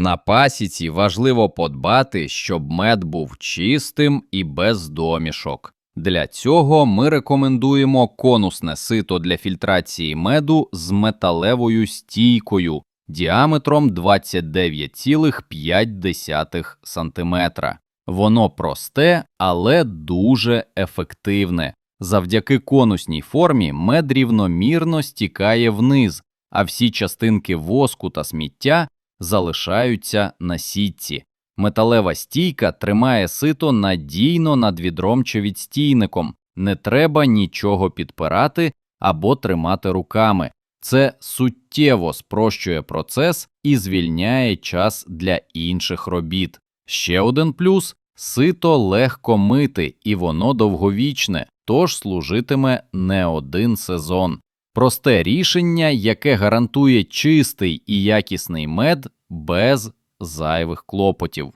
На пасіці важливо подбати, щоб мед був чистим і без домішок. Для цього ми рекомендуємо конусне сито для фільтрації меду з металевою стійкою діаметром 29,5 см. Воно просте, але дуже ефективне. Завдяки конусній формі мед рівномірно стікає вниз, а всі частинки воску та сміття залишаються на сітці. Металева стійка тримає сито надійно над відром чи відстійником, не треба нічого підпирати або тримати руками. Це суттєво спрощує процес і звільняє час для інших робіт. Ще один плюс сито легко мити і воно довговічне, тож служитиме не один сезон. Просте рішення, яке гарантує чистий і якісний мед без зайвих клопотів.